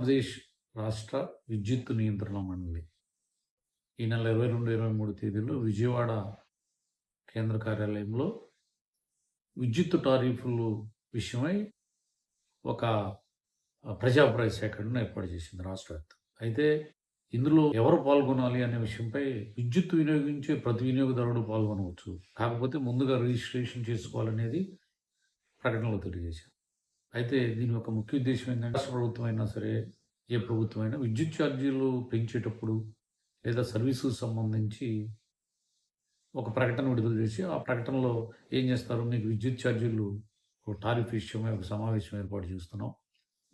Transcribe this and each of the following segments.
ఆంధ్రప్రదేశ్ రాష్ట్ర విద్యుత్ నియంత్రణ మండలి. ఈ నెల ఇరవై రెండు ఇరవై మూడు తేదీలో విజయవాడ కేంద్ర కార్యాలయంలో విద్యుత్ టారిఫ్లు విషయమై ఒక ప్రజాభిప్రాయ సేకరణను ఏర్పాటు చేసింది రాష్ట్ర అయితే ఇందులో ఎవరు పాల్గొనాలి అనే విషయంపై విద్యుత్ వినియోగించే ప్రతి వినియోగదారుడు పాల్గొనవచ్చు. కాకపోతే ముందుగా రిజిస్ట్రేషన్ చేసుకోవాలనేది ప్రకటనలో తెలియజేశారు. అయితే దీని యొక్క ముఖ్య ఉద్దేశం ఏంటంటే రాష్ట్ర ప్రభుత్వం అయినా సరే ఏ ప్రభుత్వం అయినా విద్యుత్ ఛార్జీలు పెంచేటప్పుడు లేదా సర్వీసు సంబంధించి ఒక ప్రకటన విడుదల చేసి ఆ ప్రకటనలో ఏం చేస్తారు? మీకు విద్యుత్ ఛార్జీలు ఒక టారిఫ్ విషయమై ఒక సమావేశం ఏర్పాటు చేస్తున్నాం.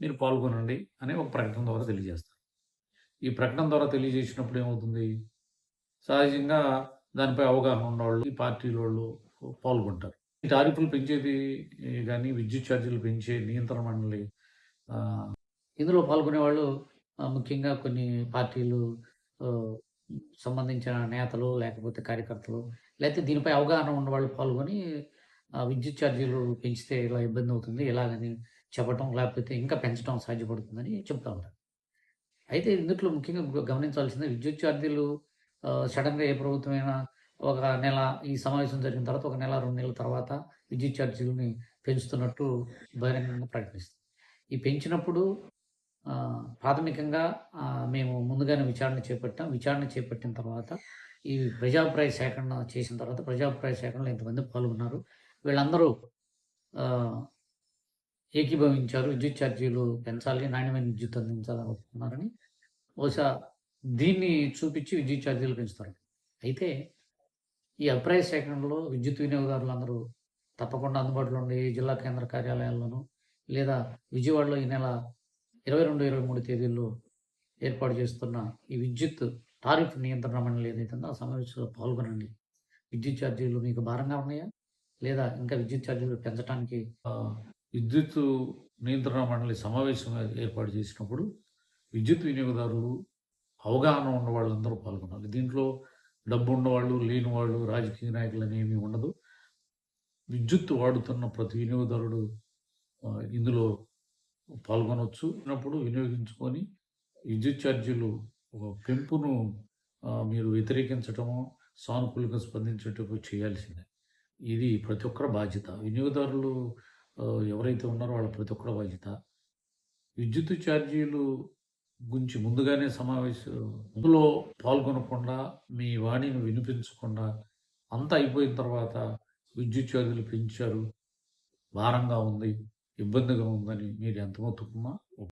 మీరు పాల్గొనండి అనే ఒక ప్రకటన ద్వారా తెలియజేస్తారు. ఈ ప్రకటన ద్వారా తెలియజేసినప్పుడు ఏమవుతుంది? సహజంగా దానిపై అవగాహన ఉన్నవాళ్ళు ఈ పార్టీల వాళ్ళు పాల్గొంటారు. టారిఫ్లు పెంచేది కానీ విద్యుత్ ఛార్జీలు పెంచే నియంత్రణ మండలి ఇందులో పాల్గొనే వాళ్ళు ముఖ్యంగా కొన్ని పార్టీలు సంబంధించిన నేతలు లేకపోతే కార్యకర్తలు లేకపోతే దీనిపై అవగాహన ఉన్న వాళ్ళు పాల్గొని విద్యుత్ ఛార్జీలు పెంచితే ఇలా ఇబ్బంది అవుతుంది ఇలాగని చెప్పటం లేకపోతే ఇంకా పెంచడం సాధ్యపడుతుందని చెప్తా ఉంటారు. అయితే ఇందులో ముఖ్యంగా గమనించాల్సింది విద్యుత్ ఛార్జీలు సడన్గా ఏ ప్రభుత్వమైనా ఒక నెల ఈ సమావేశం జరిగిన తర్వాత ఒక నెల రెండు నెలల తర్వాత విద్యుత్ ఛార్జీలని పెంచుతున్నట్టు బహిరంగంగా ప్రకటిస్తుంది. ఈ పెంచినప్పుడు ప్రాథమికంగా మేము ముందుగానే విచారణ చేపట్టాం. విచారణ చేపట్టిన తర్వాత ఈ ప్రజాభిప్రాయ సేకరణ చేసిన తర్వాత ప్రజాభిప్రాయ సేకరణలో ఎంతమంది పాల్గొన్నారు. వీళ్ళందరూ ఏకీభవించారు. విద్యుత్ ఛార్జీలు పెంచాలి నాణ్యమైన విద్యుత్ అందించాలని అనుకుంటున్నారని బహుశా దీన్ని చూపించి విద్యుత్ ఛార్జీలు పెంచుతారు. అయితే ఈ అభిప్రాయ సేకరణలో విద్యుత్ వినియోగదారులందరూ తప్పకుండా అందుబాటులో ఉండే ఈ జిల్లా కేంద్ర కార్యాలయాల్లోనూ లేదా విజయవాడలో ఈ నెల ఇరవై రెండు ఇరవై మూడు తేదీల్లో ఏర్పాటు చేస్తున్న ఈ విద్యుత్ టారిఫ్ నియంత్రణ మండలి ఏదైతే ఆ సమావేశంలో పాల్గొనండి. విద్యుత్ ఛార్జీలు మీకు భారంగా ఉన్నాయా? లేదా ఇంకా విద్యుత్ ఛార్జీలు పెంచడానికి విద్యుత్ నియంత్రణ మండలి సమావేశం ఏర్పాటు చేసినప్పుడు విద్యుత్ వినియోగదారులు అవగాహన ఉన్న వాళ్ళందరూ పాల్గొనాలి. దీంట్లో డబ్బు ఉన్నవాళ్ళు లేని వాళ్ళు రాజకీయ నాయకులు అనేవి ఉండదు. విద్యుత్ వాడుతున్న ప్రతి వినియోగదారుడు ఇందులో పాల్గొనవచ్చు ఉన్నప్పుడు వినియోగించుకొని విద్యుత్ ఛార్జీలు ఒక పెంపును మీరు వ్యతిరేకించటము సానుకూలంగా స్పందించటము చేయాల్సిందే. ఇది ప్రతి ఒక్కరి బాధ్యత. వినియోగదారులు ఎవరైతే ఉన్నారో వాళ్ళ ప్రతి ఒక్కరి బాధ్యత. విద్యుత్ ఛార్జీలు గురించి ముందుగానే సమావేశం అందులో పాల్గొనకుండా మీ వాణిని వినిపించకుండా అంతా అయిపోయిన తర్వాత విద్యుత్ ఛార్జీలు పెంచారు. భారంగా ఉంది ఇబ్బందిగా ఉందని మీరు ఎంత మొత్తుకున్నా